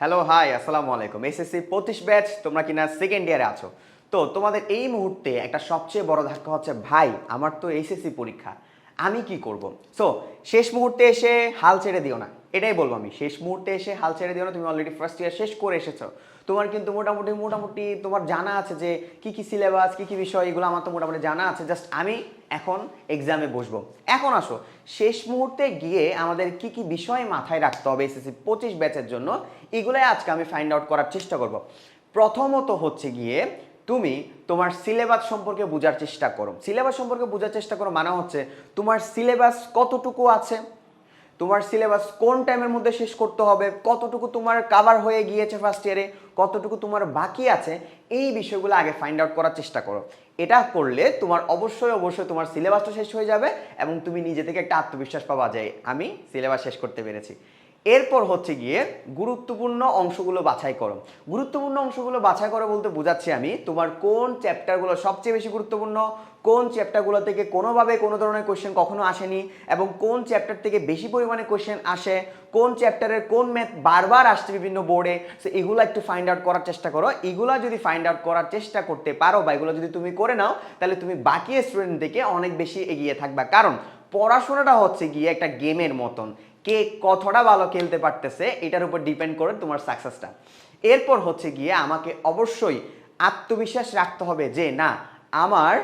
Hello hi আসসালামু আলাইকুম। SSC পঁচিশ ব্যাচ তোমরা কিনা সেকেন্ড ইয়ারে আছো। তো তোমাদের এই মুহূর্তে একটা সবচেয়ে বড় ধাক্কা হচ্ছে, ভাই, আমার তো এসএসসি পরীক্ষা। আমি কি করব? সো শেষ মুহূর্তে এসে হাল ছেড়ে দিও না। এটাই বলব আমি, শেষ মুহূর্তে এসে হাল ছেড়ে দিও না। তুমি অলরেডি ফার্স্ট ইয়ার শেষ করে এসেছ। তোমার কিন্তু মোটামুটি মোটামুটি তোমার জানা আছে যে কি কি সিলেবাস কি কি বিষয়, এগুলো আমার তো মোটামুটি জানা আছে। জাস্ট আমি এখন এক্সামে বসবো। এখন আসো, শেষ মুহূর্তে গিয়ে আমাদের কি কি বিষয় মাথায় রাখতে হবে এসএসসি পঁচিশ ব্যাচের জন্য, এগুলোই আজকে আমি ফাইন্ড আউট করার চেষ্টা করব। প্রথমত হচ্ছে গিয়ে তুমি তোমার সিলেবাস সম্পর্কে বোঝার চেষ্টা করো। সিলেবাস সম্পর্কে বোঝার চেষ্টা করো মানে হচ্ছে তোমার সিলেবাস কতটুকু আছে? তোমার সিলেবাস কোন টাইমের মধ্যে শেষ করতে হবে, কতটুকু তোমার কাভার হয়ে গিয়েছে ফার্স্ট ইয়ারে কতটুকু তোমার বাকি আছে, এই বিষয়গুলো আগে ফাইন্ড আউট করার চেষ্টা করো। এটা করলে তোমার অবশ্যই অবশ্যই তোমার সিলেবাসটা শেষ হয়ে যাবে এবং তুমি নিজে থেকে একটা আত্মবিশ্বাস পাওয়া যায় আমি সিলেবাস শেষ করতে পেরেছি। এরপর হচ্ছে গিয়ে গুরুত্বপূর্ণ অংশগুলো বাছাই করো। গুরুত্বপূর্ণ অংশগুলো বাছাই করো বলতে বোঝাচ্ছি আমি, তোমার কোন চ্যাপ্টারগুলো সবচেয়ে বেশি গুরুত্বপূর্ণ, কোন চ্যাপ্টারগুলো থেকে কোনোভাবে কোনো ধরনের কোয়েশ্চেন কখনো আসেনি, এবং কোন চ্যাপ্টার থেকে বেশি পরিমাণে কোয়েশ্চেন আসে, কোন চ্যাপ্টারের কোন ম্যাথ বারবার আসছে বিভিন্ন বোর্ডে সো এগুলো একটু ফাইন্ড আউট করার চেষ্টা করো। এগুলো যদি ফাইন্ড আউট করার চেষ্টা করতে পারো বা এগুলো যদি তুমি করে নাও, তাহলে তুমি বাকি স্টুডেন্ট থেকে অনেক বেশি এগিয়ে থাকবা। কারণ পড়াশোনাটা হচ্ছে গিয়ে একটা গেমের মতন। কে কতটা ভালো খেলতে পারতেছে, এটার উপর ডিপেন্ড করে তোমার সাকসেসটা এরপর হচ্ছে গিয়ে আমাকে অবশ্যই আত্মবিশ্বাস রাখতে হবে যে, না, আমার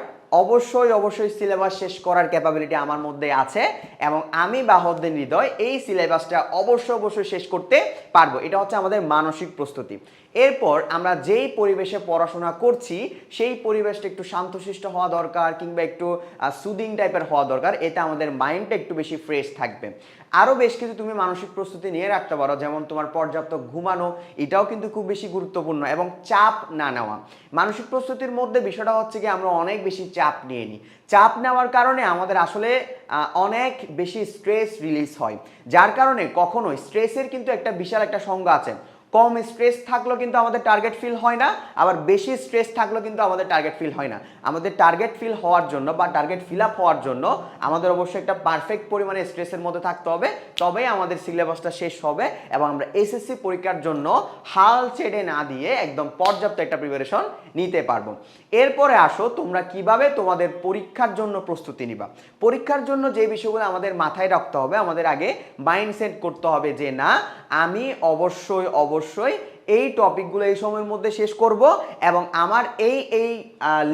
অবশ্যই অবশ্যই সিলেবাস শেষ করার ক্যাপাবিলিটি আমার মধ্যে আছে এবং আমি বাহদ্দিন হৃদয় এই সিলেবাসটা অবশ্যই অবশ্যই শেষ করতে পারব। এটা হচ্ছে আমাদের মানসিক প্রস্তুতি। এরপর আমরা যেই পরিবেশে পড়াশোনা করছি, সেই পরিবেশটা একটু শান্তশিষ্ট হওয়া দরকার কিংবা একটু সুদিং টাইপের হওয়া দরকার। এতে আমাদের মাইন্ডটা একটু বেশি ফ্রেশ থাকবে। আরও বেশ কিছু তুমি মানসিক প্রস্তুতি নিয়ে রাখতে পারো, যেমন তোমার পর্যাপ্ত ঘুমানো, এটাও কিন্তু খুব বেশি গুরুত্বপূর্ণ, এবং চাপ না নেওয়া। মানসিক প্রস্তুতির মধ্যে বিষয়টা হচ্ছে কি আমরা অনেক বেশি চাপ নিয়ে নিই। চাপ নেওয়ার কারণে আমাদের আসলে অনেক বেশি স্ট্রেস রিলিজ হয়। যার কারণে কখনোই স্ট্রেসের কিন্তু একটা বিশাল একটা সংজ্ঞা আছে। কম স্ট্রেস থাকলেও কিন্তু আমাদের টার্গেট ফিল হয় না, আবার বেশি স্ট্রেস থাকলেও কিন্তু আমাদের টার্গেট ফিল হয় না। আমাদের টার্গেট ফিল হওয়ার জন্য বা টার্গেট ফিল আপ হওয়ার জন্য আমাদের অবশ্যই একটা পারফেক্ট পরিমাণে স্ট্রেসের মধ্যে থাকতে হবে, তবেই আমাদের সিলেবাসটা শেষ হবে এবং আমরা এসএসসি পরীক্ষার জন্য হাল ছেড়ে না দিয়ে একদম পর্যাপ্ত একটা প্রিপারেশন নিতে পারব। এরপরে আসো তোমরা কীভাবে তোমাদের পরীক্ষার জন্য প্রস্তুতি নিবা। পরীক্ষার জন্য যে বিষয়গুলো আমাদের মাথায় রাখতে হবে, আমাদের আগে মাইন্ডসেট করতে হবে যে না, আমি অবশ্যই অবশ্যই এই টপিকগুলো এই সময়ের মধ্যে শেষ করব এবং আমার এই এই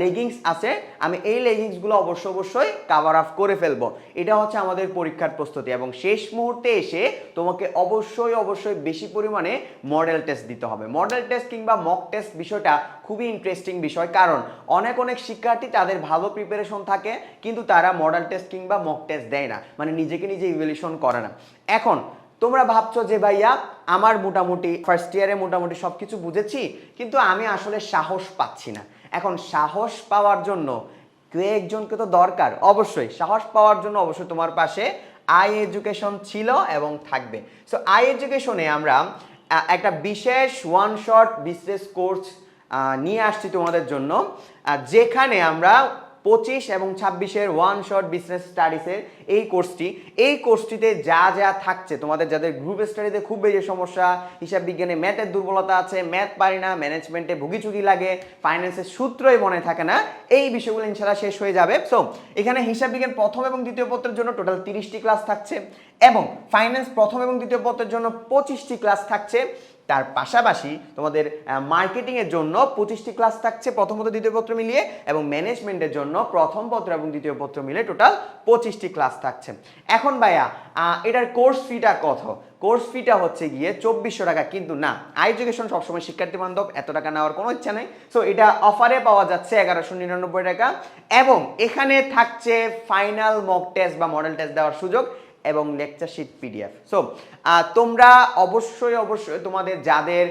লেগিংস আছে, আমি এই লেগিংসগুলো অবশ্য অবশ্যই কাভার আপ করে ফেলব। এটা হচ্ছে আমাদের পরীক্ষার প্রস্তুতি এবং শেষ মুহূর্তে এসে তোমাকে অবশ্যই অবশ্যই বেশি পরিমাণে মডেল টেস্ট দিতে হবে। মডেল টেস্ট কিংবা মক টেস্ট বিষয়টা খুবই ইন্টারেস্টিং বিষয়। কারণ অনেক অনেক শিক্ষার্থী তাদের ভালো প্রিপারেশন থাকে, কিন্তু তারা মডেল টেস্ট কিংবা মক টেস্ট দেয় না। মানে নিজেকে নিজে ইভ্যালুয়েশন করে না। এখন তোমরা ভাবছ যে ভাইয়া, আমার মোটামুটি ফার্স্ট ইয়ারে মোটামুটি সব কিছু বুঝেছি, কিন্তু আমি আসলে সাহস পাচ্ছি না। এখন সাহস পাওয়ার জন্য কে একজনকে তো দরকার? অবশ্যই, সাহস পাওয়ার জন্য অবশ্যই তোমার পাশে আই এডুকেশন ছিল এবং থাকবে। সো আই এডুকেশনে আমরা একটা বিশেষ ওয়ান শট বিশেষ কোর্স নিয়ে আসছি তোমাদের জন্য যেখানে আমরা পঁচিশ এবং ছাব্বিশের ওয়ান শট বিজনেস স্টাডিসের এই কোর্সটি এই কোর্সটিতে যা যা থাকছে, তোমাদের যাদের গ্রুপ স্টাডিতে খুব বেশি সমস্যা, হিসাব বিজ্ঞানে ম্যাথের দুর্বলতা আছে ম্যাথ পারি না ম্যানেজমেন্টে ভুগিচুগি লাগে ফাইন্যান্সের সূত্রই মনে থাকে না, এই বিষয়গুলো ইনশাল্লাহ শেষ হয়ে যাবে। সো এখানে হিসাব বিজ্ঞান প্রথম এবং দ্বিতীয় পত্রের জন্য টোটাল তিরিশটি ক্লাস থাকছে এবং ফাইন্যান্স প্রথম এবং দ্বিতীয় পত্রের জন্য পঁচিশটি ক্লাস থাকছে। তার পাশাপাশি তোমাদের মার্কেটিং এর জন্য পঁচিশটি ক্লাস থাকছে প্রথম পত্র দ্বিতীয় পত্র মিলিয়ে, এবং ম্যানেজমেন্টের জন্য প্রথম পত্র এবং দ্বিতীয় পত্র মিলিয়ে টোটাল পঁচিশটি ক্লাস থাকছে। এখন ভাইয়া এটার কোর্স ফিটা কত? কোর্স ফিটা হচ্ছে গিয়ে চব্বিশশো টাকা, কিন্তু না এডুকেশন সবসময় শিক্ষার্থী বান্ধব, এত টাকা নেওয়ার কোনো ইচ্ছা নেই। সো এটা অফারে পাওয়া যাচ্ছে এগারোশো নিরানব্বই টাকা, এবং এখানে থাকছে ফাইনাল মক টেস্ট বা মডেল টেস্ট দেওয়ার সুযোগ। এবং লেকচার শিট পিডিএফ সো তোমরা অবশ্যই অবশ্যই তোমাদের যাদের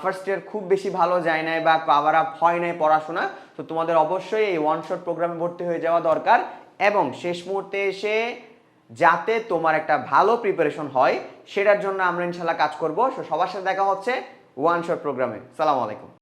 ফার্স্ট ইয়ার খুব বেশি ভালো যায় নাই বা কাভার আপ হয় নাই পড়াশোনা, তো তোমাদের অবশ্যই এই ওয়ান শট প্রোগ্রামে ভর্তি হয়ে যাওয়া দরকার এবং শেষ মুহূর্তে এসে যাতে তোমার একটা ভালো প্রিপারেশন হয়, সেটার জন্য আমরা ইনশাল্লাহ কাজ করব। সো সবার সাথে দেখা হচ্ছে ওয়ান শট প্রোগ্রামে সালাম আলাইকুম।